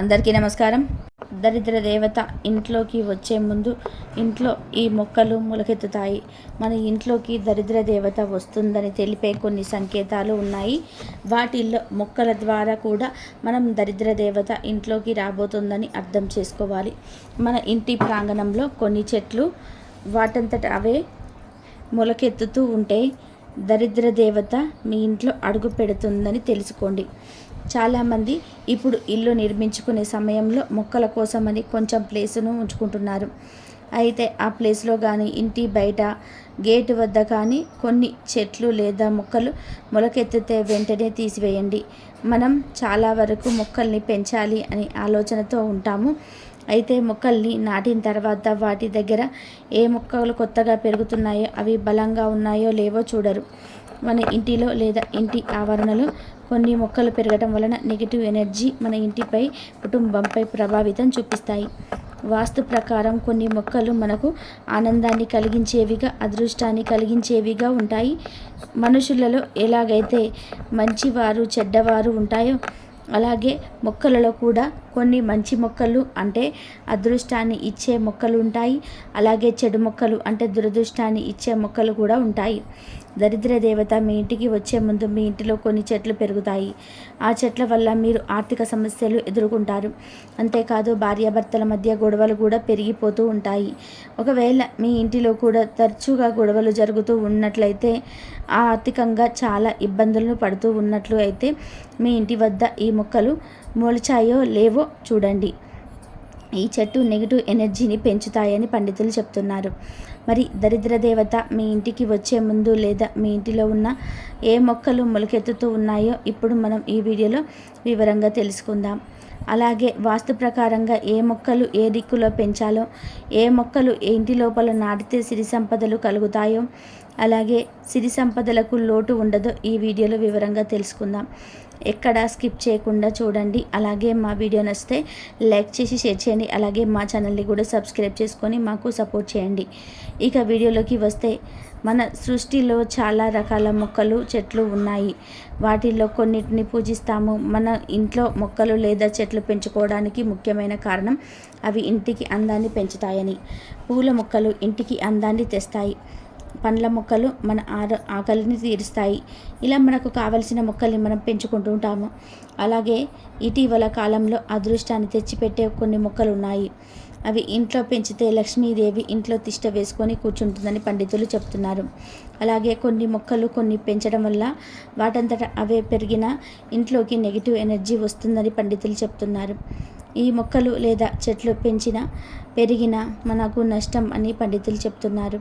అందరికీ నమస్కారం. దరిద్ర దేవత ఇంట్లోకి వచ్చే ముందు ఇంట్లో ఈ మొక్కలు మొలకెత్తుతాయి. మన ఇంట్లోకి దరిద్ర దేవత వస్తుందని తెలిపే కొన్ని సంకేతాలు ఉన్నాయి. వాటిల్లో మొక్కల ద్వారా కూడా మనం దరిద్ర దేవత ఇంట్లోకి రాబోతుందని అర్థం చేసుకోవాలి. మన ఇంటి ప్రాంగణంలో కొన్ని చెట్లు వాటంతట అవే మొలకెత్తుతూ ఉంటే దరిద్ర దేవత మీ ఇంట్లో అడుగు పెడుతుందని తెలుసుకోండి. చాలామంది ఇప్పుడు ఇల్లు నిర్మించుకునే సమయంలో మొక్కల కోసమని కొంచెం ప్లేసును ఉంచుకుంటున్నారు. అయితే ఆ ప్లేస్లో కానీ ఇంటి బయట గేటు వద్ద కానీ కొన్ని చెట్లు లేదా మొక్కలు మొలకెత్తితే వెంటనే తీసివేయండి. మనం చాలా వరకు మొక్కల్ని పెంచాలి అని ఆలోచనతో ఉంటాము. అయితే మొక్కల్ని నాటిన తర్వాత వాటి దగ్గర ఏ మొక్కలు కొత్తగా పెరుగుతున్నాయో అవి బలంగా ఉన్నాయో లేవో చూడరు. మన ఇంటిలో లేదా ఇంటి ఆవరణలో కొన్ని మొక్కలు పెరగడం వలన నెగిటివ్ ఎనర్జీ మన ఇంటిపై కుటుంబంపై ప్రభావితం చూపిస్తాయి. వాస్తు ప్రకారం కొన్ని మొక్కలు మనకు ఆనందాన్ని కలిగించేవిగా అదృష్టాన్ని కలిగించేవిగా ఉంటాయి. మనుషులలో ఎలాగైతే మంచివారు చెడ్డవారు ఉంటాయో అలాగే మొక్కలలో కూడా కొన్ని మంచి మొక్కలు అంటే అదృష్టాన్ని ఇచ్చే మొక్కలు ఉంటాయి. అలాగే చెడు మొక్కలు అంటే దురదృష్టాన్ని ఇచ్చే మొక్కలు కూడా ఉంటాయి. దరిద్ర దేవత మీ ఇంటికి వచ్చే ముందు మీ ఇంటిలో కొన్ని చెట్లు పెరుగుతాయి. ఆ చెట్ల వల్ల మీరు ఆర్థిక సమస్యలు ఎదుర్కొంటారు. అంతేకాదు భార్యాభర్తల మధ్య గొడవలు కూడా పెరిగిపోతూ ఉంటాయి. ఒకవేళ మీ ఇంటిలో కూడా తరచుగా గొడవలు జరుగుతూ ఉన్నట్లయితే ఆర్థికంగా చాలా ఇబ్బందులను పడుతూ ఉన్నట్లు అయితే మీ ఇంటి వద్ద ఈ మొక్కలు మొలిచాయో లేవో చూడండి. ఈ చెట్టు నెగిటివ్ ఎనర్జీని పెంచుతాయని పండితులు చెప్తున్నారు. మరి దరిద్ర దేవత మీ ఇంటికి వచ్చే ముందు లేదా మీ ఇంటిలో ఉన్న ఏ మొక్కలు మొలకెత్తుతూ ఉన్నాయో ఇప్పుడు మనం ఈ వీడియోలో వివరంగా తెలుసుకుందాం. అలాగే వాస్తు ప్రకారంగా ఏ మొక్కలు ఏ దిక్కులో పెంచాలో ఏ మొక్కలు ఇంటి లోపల నాటితే సిరి సంపదలు కలుగుతాయో అలాగే సిరి సంపదలకు లోటు ఉండదో ఈ వీడియోలో వివరంగా తెలుసుకుందాం. ఎక్కడ స్కిప్ చేయకుండా చూడండి. అలాగే మా వీడియో నచ్చితే లైక్ చేసి షేర్ చేయండి. అలాగే మా ఛానల్ని కూడా సబ్స్క్రైబ్ చేసుకొని మాకు సపోర్ట్ చేయండి. ఇక వీడియోలోకి వస్తే మన సృష్టిలో చాలా రకాల మొక్కలు చెట్లు ఉన్నాయి. వాటిల్లో కొన్నిటిని పూజిస్తాము. మన ఇంట్లో మొక్కలు లేదా చెట్లు పెంచుకోవడానికి ముఖ్యమైన కారణం అవి ఇంటికి అందాన్ని పెంచుతాయని. పూల మొక్కలు ఇంటికి అందాన్ని తెస్తాయి. పండ్ల మొక్కలు మన ఆర ఆకలిని తీరుస్తాయి. ఇలా మనకు కావలసిన మొక్కల్ని మనం పెంచుకుంటూ ఉంటాము. అలాగే ఇటీవల కాలంలో అదృష్టాన్ని తెచ్చిపెట్టే కొన్ని మొక్కలు ఉన్నాయి అవి ఇంట్లో పెంచితే లక్ష్మీదేవి ఇంట్లో తిష్ట వేసుకొని కూర్చుంటుందని పండితులు చెప్తున్నారు. అలాగే కొన్ని మొక్కలు కొన్ని పెంచడం వల్ల వాటంతట అవే పెరిగిన ఇంట్లోకి నెగిటివ్ ఎనర్జీ వస్తుందని పండితులు చెప్తున్నారు. ఈ మొక్కలు లేదా చెట్లు పెంచిన పెరిగిన మనకు నష్టం అని పండితులు చెప్తున్నారు.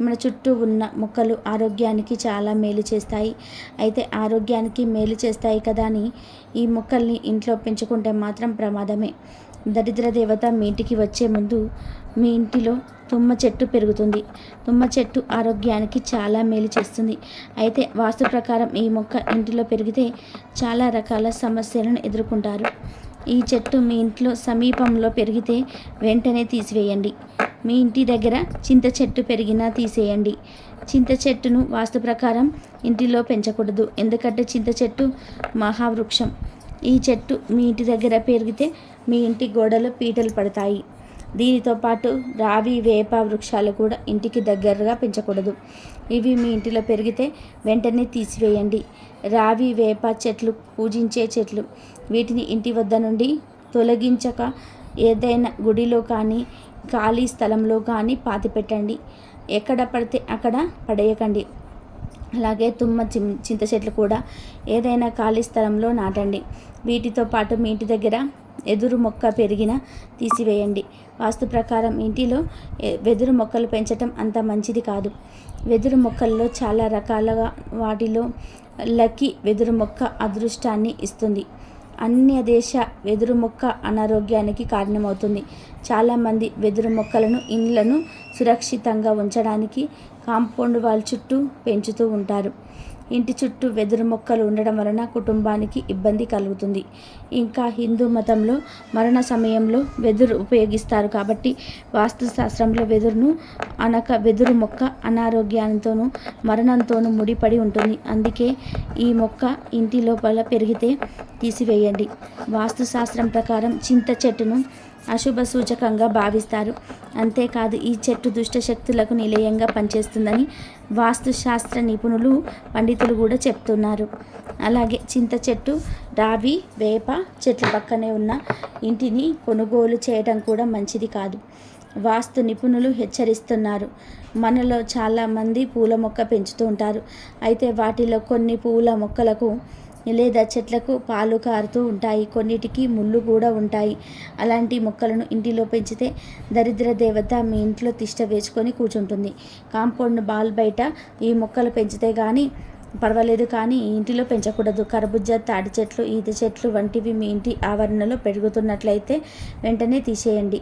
మన చుట్టూ ఉన్న మొక్కలు ఆరోగ్యానికి చాలా మేలు చేస్తాయి. అయితే ఆరోగ్యానికి మేలు చేస్తాయి కదా అని ఈ మొక్కల్ని ఇంట్లో పెంచుకుంటే మాత్రం ప్రమాదమే. దరిద్ర దేవత మీ ఇంటికి వచ్చే ముందు మీ ఇంటిలో తుమ్మ చెట్టు పెరుగుతుంది. తుమ్మ చెట్టు ఆరోగ్యానికి చాలా మేలు చేస్తుంది. అయితే వాస్తు ప్రకారం ఈ మొక్క ఇంటిలో పెరిగితే చాలా రకాల సమస్యలను ఎదుర్కొంటారు. ఈ చెట్టు మీ ఇంట్లో సమీపంలో పెరిగితే వెంటనే తీసివేయండి. మీ ఇంటి దగ్గర చింత చెట్టు పెరిగినా తీసేయండి. చింత చెట్టును వాస్తు ప్రకారం ఇంటిలో పెంచకూడదు. ఎందుకంటే చింత చెట్టు మహావృక్షం. ఈ చెట్టు మీ ఇంటి దగ్గర పెరిగితే మీ ఇంటి గోడలు పీటలు పడతాయి. దీనితో పాటు రావి వేప వృక్షాలు కూడా ఇంటికి దగ్గరగా పెంచకూడదు. ఇవి మీ ఇంటిలో పెరిగితే వెంటనే తీసివేయండి. రావి వేప చెట్లు పూజించే చెట్లు. వీటిని ఇంటి వద్ద నుండి తొలగించక ఏదైనా గుడిలో కానీ ఖాళీ స్థలంలో కానీ పాతిపెట్టండి. ఎక్కడ పడితే అక్కడ పడేయకండి. అలాగే తుమ్మ చింత చెట్లు కూడా ఏదైనా ఖాళీ స్థలంలో నాటండి. వీటితో పాటు మీ ఇంటి దగ్గర ఎదురు మొక్క పెరిగిన తీసివేయండి. వాస్తు ప్రకారం ఇంటిలో వెదురు మొక్కలు పెంచటం అంత మంచిది కాదు. వెదురు మొక్కల్లో చాలా రకాలుగా వాటిలో లక్కీ వెదురు మొక్క అదృష్టాన్ని ఇస్తుంది. అన్య దేశ వెదురు మొక్క అనారోగ్యానికి కారణమవుతుంది. చాలామంది వెదురు మొక్కలను ఇండ్లను సురక్షితంగా ఉంచడానికి కాంపౌండ్ వాల్ చుట్టూ పెంచుతూ ఉంటారు. ఇంటి చుట్టూ వెదురు మొక్కలు ఉండడం వలన కుటుంబానికి ఇబ్బంది కలుగుతుంది. ఇంకా హిందూ మతంలో మరణ సమయంలో వెదురు ఉపయోగిస్తారు కాబట్టి వాస్తుశాస్త్రంలో వెదురును అనక వెదురు మొక్క అనారోగ్యంతోనూ మరణంతోనూ ముడిపడి ఉంటుంది. అందుకే ఈ మొక్క ఇంటి లోపల పెరిగితే తీసివేయండి. వాస్తుశాస్త్రం ప్రకారం చింత చెట్టును అశుభ సూచకంగా భావిస్తారు. అంతేకాదు ఈ చెట్టు దుష్ట శక్తులకు నిలయంగా పనిచేస్తుందని వాస్తుశాస్త్ర నిపుణులు పండితులు కూడా చెప్తున్నారు. అలాగే చింత చెట్టు రావి వేప చెట్ల పక్కనే ఉన్న ఇంటిని కొనుగోలు చేయడం కూడా మంచిది కాదు. వాస్తు నిపుణులు హెచ్చరిస్తున్నారు. మనలో చాలామంది పూల మొక్క పెంచుతూ ఉంటారు. అయితే వాటిలో కొన్ని పూల మొక్కలకు లేదా చెట్లకు పాలు కారుతూ ఉంటాయి. కొన్నిటికి ముళ్ళు కూడా ఉంటాయి. అలాంటి మొక్కలను ఇంటిలో పెంచితే దరిద్ర దేవత మీ ఇంట్లో తిష్ట వేసుకొని కూర్చుంటుంది. కాంపౌండ్ బాల్ బయట ఈ మొక్కలు పెంచితే కానీ పర్వాలేదు కానీ ఇంటిలో పెంచకూడదు. కర్బుజ తాటి చెట్లు ఈత చెట్లు వంటివి మీ ఇంటి ఆవరణలో పెరుగుతున్నట్లయితే వెంటనే తీసేయండి.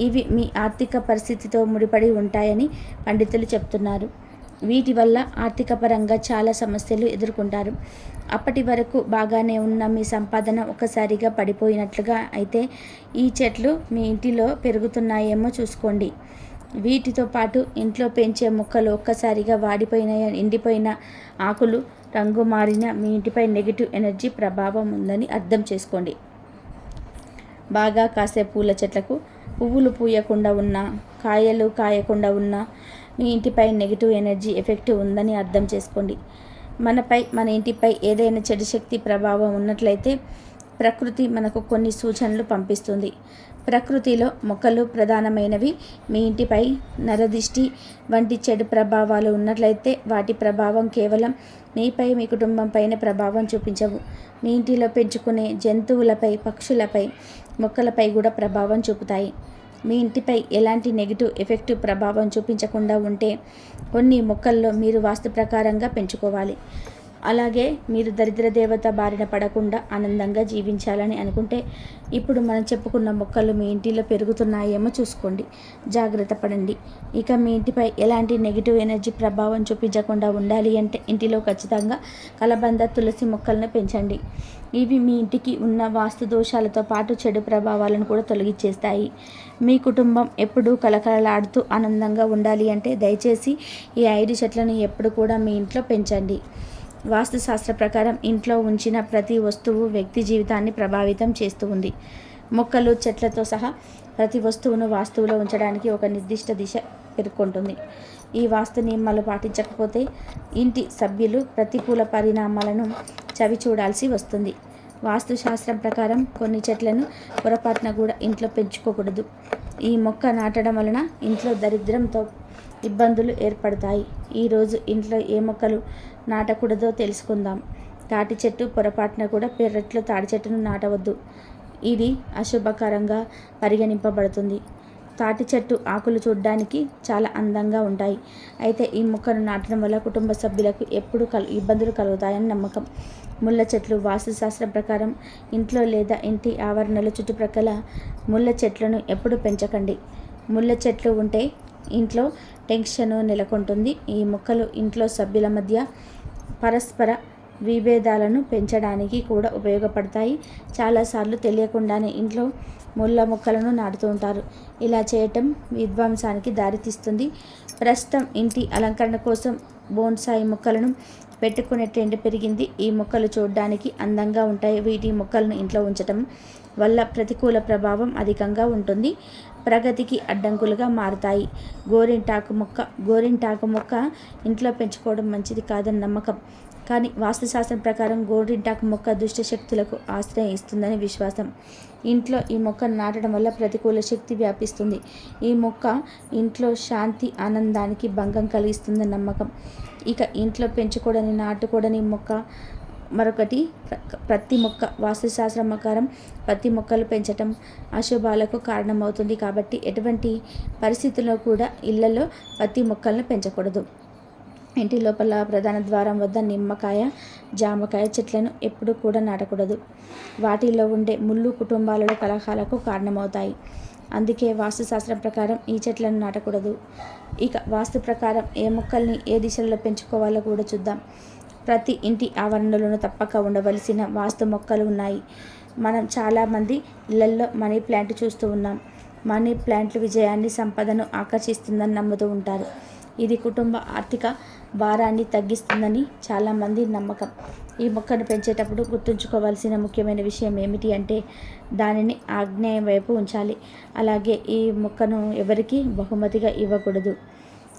ఇవి మీ ఆర్థిక పరిస్థితితో ముడిపడి ఉంటాయని పండితులు చెప్తున్నారు. వీటి వల్ల ఆర్థిక పరంగా చాలా సమస్యలు ఎదుర్కొంటారు. అప్పటి వరకు బాగానే ఉన్న మీ సంపాదన ఒకసారిగా పడిపోయినట్లుగా అయితే ఈ చెట్లు మీ ఇంటిలో పెరుగుతున్నాయేమో చూసుకోండి. వీటితో పాటు ఇంట్లో పెంచే మొక్కలు ఒక్కసారిగా వాడిపోయిన ఎండిపోయిన ఆకులు రంగు మారిన మీ ఇంటిపై నెగిటివ్ ఎనర్జీ ప్రభావం ఉందని అర్థం చేసుకోండి. బాగా కాసే పూల చెట్లకు పువ్వులు పూయకుండా ఉన్నా కాయలు కాయకుండా ఉన్నా మీ ఇంటిపై నెగిటివ్ ఎనర్జీ ఎఫెక్ట్ ఉందని అర్థం చేసుకోండి. మనపై మన ఇంటిపై ఏదైనా చెడు శక్తి ప్రభావం ఉన్నట్లయితే ప్రకృతి మనకు కొన్ని సూచనలు పంపిస్తుంది. ప్రకృతిలో మొక్కలు ప్రధానమైనవి. మీ ఇంటిపై నరదిష్టి వంటి చెడు ప్రభావాలు ఉన్నట్లయితే వాటి ప్రభావం కేవలం మీపై మీ కుటుంబంపైనే ప్రభావం చూపించవు. మీ ఇంటిలో పెంచుకునే జంతువులపై పక్షులపై మొక్కలపై కూడా ప్రభావం చూపుతాయి. మీ ఇంటిపై ఎలాంటి నెగిటివ్ ఎఫెక్టివ్ ప్రభావం చూపించకుండా ఉంటే కొన్ని మొక్కల్లో మీరు వాస్తు ప్రకారంగా పెంచుకోవాలి. అలాగే మీరు దరిద్ర దేవత బారిన పడకుండా ఆనందంగా జీవించాలని అనుకుంటే ఇప్పుడు మనం చెప్పుకున్న మొక్కలు మీ ఇంటిలో పెరుగుతున్నాయేమో చూసుకోండి. జాగ్రత్త పడండి. ఇక మీ ఇంటిపై ఎలాంటి నెగిటివ్ ఎనర్జీ ప్రభావం చూపించకుండా ఉండాలి అంటే ఇంటిలో ఖచ్చితంగా కలబంద తులసి మొక్కలను పెంచండి. ఇవి మీ ఇంటికి ఉన్న వాస్తు దోషాలతో పాటు చెడు ప్రభావాలను కూడా తొలగించేస్తాయి మీ కుటుంబం ఎప్పుడూ కలకలలాడుతూ ఆనందంగా ఉండాలి అంటే దయచేసి ఈ ఐదు చెట్లను ఎప్పుడు కూడా మీ ఇంట్లో పెంచండి. వాస్తుశాస్త్ర ప్రకారం ఇంట్లో ఉంచిన ప్రతి వస్తువు వ్యక్తి జీవితాన్ని ప్రభావితం చేస్తూ ఉంది. మొక్కలు చెట్లతో సహా ప్రతి వస్తువును వాస్తువులో ఉంచడానికి ఒక నిర్దిష్ట దిశ పేర్కొంటుంది. ఈ వాస్తు నియమాలు పాటించకపోతే ఇంటి సభ్యులు ప్రతికూల పరిణామాలను చవి చూడాల్సి వస్తుంది. వాస్తుశాస్త్రం ప్రకారం కొన్ని చెట్లను పొరపాటున కూడా ఇంట్లో పెంచుకోకూడదు. ఈ మొక్క నాటడం వలన ఇంట్లో దరిద్రంతో ఇబ్బందులు ఏర్పడతాయి. ఈరోజు ఇంట్లో ఏ మొక్కలు నాటకూడదో తెలుసుకుందాం. తాటి చెట్టు పొరపాటున కూడా పెరట్లో తాటి చెట్టును నాటవద్దు. ఇది అశుభకరంగా పరిగణింపబడుతుంది. తాటి చెట్టు ఆకులు చూడడానికి చాలా అందంగా ఉంటాయి. అయితే ఈ మొక్కను నాటడం వల్ల కుటుంబ సభ్యులకు ఎప్పుడు కల్ ఇబ్బందులు కలుగుతాయని నమ్మకం. ముళ్ళ చెట్లు వాస్తుశాస్త్రం ప్రకారం ఇంట్లో లేదా ఇంటి ఆవరణలో చుట్టుప్రక్కల ముళ్ళ చెట్లను ఎప్పుడు పెంచకండి. ముళ్ళ చెట్లు ఉంటే ఇంట్లో టెన్షన్ నెలకొంటుంది. ఈ మొక్కలు ఇంట్లో సభ్యుల మధ్య పరస్పర విభేదాలను పెంచడానికి కూడా ఉపయోగపడతాయి. చాలాసార్లు తెలియకుండానే ఇంట్లో ముళ్ళ మొక్కలను నాటుతూ ఉంటారు. ఇలా చేయటం విధ్వంసానికి దారితీస్తుంది ప్రస్తుతం ఇంటి అలంకరణ కోసం బోన్సాయి మొక్కలను పెట్టుకునే ట్రెండ్ పెరిగింది. ఈ మొక్కలు చూడడానికి అందంగా ఉంటాయి. వీటి మొక్కలను ఇంట్లో ఉంచటం వల్ల ప్రతికూల ప్రభావం అధికంగా ఉంటుంది. ప్రగతికి అడ్డంకులుగా మారుతాయి. గోరింటాకు మొక్క గోరింటాకు మొక్క ఇంట్లో పెంచుకోవడం మంచిది కాదని నమ్మకం. కానీ వాస్తుశాస్త్రం ప్రకారం గోరింటాకు మొక్క దుష్ట శక్తులకు ఆశ్రయం ఇస్తుందని విశ్వాసం. ఇంట్లో ఈ మొక్కను నాటడం వల్ల ప్రతికూల శక్తి వ్యాపిస్తుంది. ఈ మొక్క ఇంట్లో శాంతి ఆనందానికి భంగం కలిగిస్తుందని నమ్మకం. ఇక ఇంట్లో పెంచుకోవడని నాటుకోడని మొక్క మరొకటి ప్రతి మొక్క వాస్తుశాస్త్రం ప్రకారం ప్రతి మొక్కలు పెంచటం అశుభాలకు కారణమవుతుంది కాబట్టి ఎటువంటి పరిస్థితుల్లో కూడా ఇళ్ళలో ప్రతి మొక్కలను పెంచకూడదు. ఇంటి లోపల ప్రధాన ద్వారం వద్ద నిమ్మకాయ జామకాయ చెట్లను ఎప్పుడూ కూడా నాటకూడదు. వాటిలో ఉండే ముళ్ళు కుటుంబాలలో కలహాలకు కారణమవుతాయి. అందుకే వాస్తుశాస్త్రం ప్రకారం ఈ చెట్లను నాటకూడదు. ఇక వాస్తు ప్రకారం ఏ మొక్కల్ని ఏ దిశలలో పెంచుకోవాలో కూడా చూద్దాం. ప్రతి ఇంటి ఆవరణలోనూ తప్పక ఉండవలసిన వాస్తు మొక్కలు ఉన్నాయి. మనం చాలామంది ఇళ్ళల్లో మనీ ప్లాంట్ చూస్తూ ఉన్నాం. మనీ ప్లాంట్లు విజయాన్ని సంపదను ఆకర్షిస్తుందని నమ్ముతూ ఉంటారు. ఇది కుటుంబ ఆర్థిక భారాన్ని తగ్గిస్తుందని చాలామంది నమ్మకం. ఈ మొక్కను పెంచేటప్పుడు గుర్తుంచుకోవాల్సిన ముఖ్యమైన విషయం ఏమిటి అంటే దానిని ఆగ్నేయం వైపు ఉంచాలి. అలాగే ఈ మొక్కను ఎవరికి బహుమతిగా ఇవ్వకూడదు.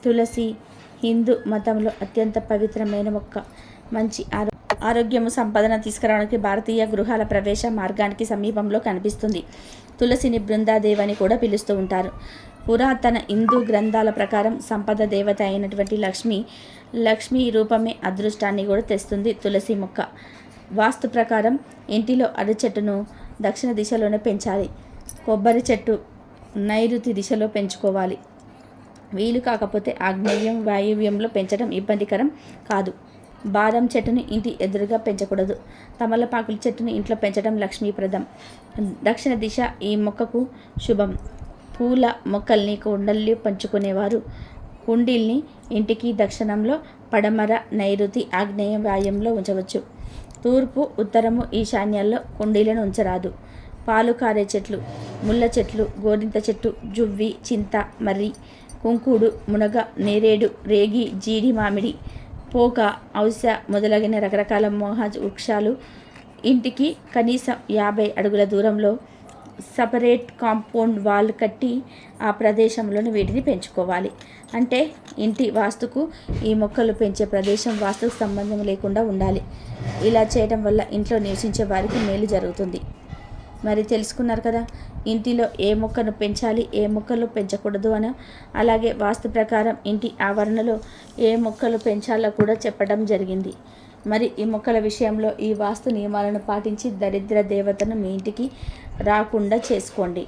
తులసి హిందూ మతంలో అత్యంత పవిత్రమైన మొక్క. మంచి ఆరో ఆరోగ్యము సంపదన తీసుకురావడానికి భారతీయ గృహాల ప్రవేశ మార్గానికి సమీపంలో కనిపిస్తుంది. తులసిని బృందాదేవి అని కూడా పిలుస్తూ ఉంటారు. పురాతన హిందూ గ్రంథాల ప్రకారం సంపద దేవత అయినటువంటి లక్ష్మి లక్ష్మి రూపమే అదృష్టాన్ని కూడా తెస్తుంది తులసి మొక్క. వాస్తు ప్రకారం ఇంటిలో అరటి చెట్టును దక్షిణ దిశలోనే పెంచాలి. కొబ్బరి చెట్టు నైరుతి దిశలో పెంచుకోవాలి. వీలు కాకపోతే ఆగ్నేయం వాయువ్యంలో పెంచడం ఇబ్బందికరం కాదు. బాదం చెట్టుని ఇంటి ఎదురుగా పెంచకూడదు. తమలపాకుల చెట్టుని ఇంట్లో పెంచడం లక్ష్మీప్రదం. దక్షిణ దిశ ఈ మొక్కకు శుభం. పూల మొక్కల్ని కుండల్ని పంచుకునేవారు. కుండీల్ని ఇంటికి దక్షిణంలో పడమర నైరుతి ఆగ్నేయ వాయంలో ఉంచవచ్చు. తూర్పు ఉత్తరము ఈశాన్యాల్లో కుండీలను ఉంచరాదు. పాలు కారే చెట్లు ముళ్ళ చెట్లు గోరింత చెట్టు జువ్వి చింత మర్రి కుంకుడు మునగ నేరేడు రేగి జీడి మామిడి పోక ఔస మొదలగిన రకరకాల మోహజ్ వృక్షాలు ఇంటికి కనీసం యాభై అడుగుల దూరంలో సపరేట్ కాంపౌండ్ వాల్ కట్టి ఆ ప్రదేశంలోని వీటిని పెంచుకోవాలి. అంటే ఇంటి వాస్తుకు ఈ మొక్కలు పెంచే ప్రదేశం వాస్తుకు సంబంధం లేకుండా ఉండాలి. ఇలా చేయడం వల్ల ఇంట్లో నివసించే వారికి మేలు జరుగుతుంది. మరి తెలుసుకున్నారు కదా ఇంటిలో ఏ మొక్కను పెంచాలి ఏ మొక్కలు పెంచకూడదు అని. అలాగే వాస్తు ప్రకారం ఇంటి ఆవరణలో ఏ మొక్కలు పెంచాలో కూడా చెప్పడం జరిగింది. మరి ఈ మొక్కల విషయంలో ఈ వాస్తు నియమాలను పాటించి దరిద్ర దేవతను మీ ఇంటికి రాకుండా చేసుకోండి.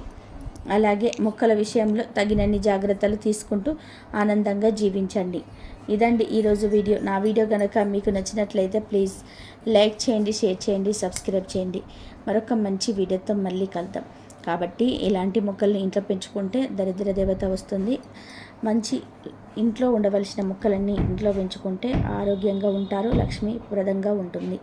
అలాగే మొక్కల విషయంలో తగినన్ని జాగ్రత్తలు తీసుకుంటూ ఆనందంగా జీవించండి. ఇదండి ఈరోజు వీడియో. నా వీడియో కనుక మీకు నచ్చినట్లయితే ప్లీజ్ లైక్ చేయండి షేర్ చేయండి సబ్స్క్రైబ్ చేయండి. మరొక మంచి వీడియోతో మళ్ళీ కలుద్దాం. కాబట్టి ఇలాంటి మొక్కల్ని ఇంట్లో పెంచుకుంటే దరిద్ర దేవత వస్తుంది. మంచి ఇంట్లో ఉండవలసిన మొక్కలన్నీ ఇంట్లో పెంచుకుంటే ఆరోగ్యంగా ఉంటారు లక్ష్మీప్రదంగా ఉంటుంది.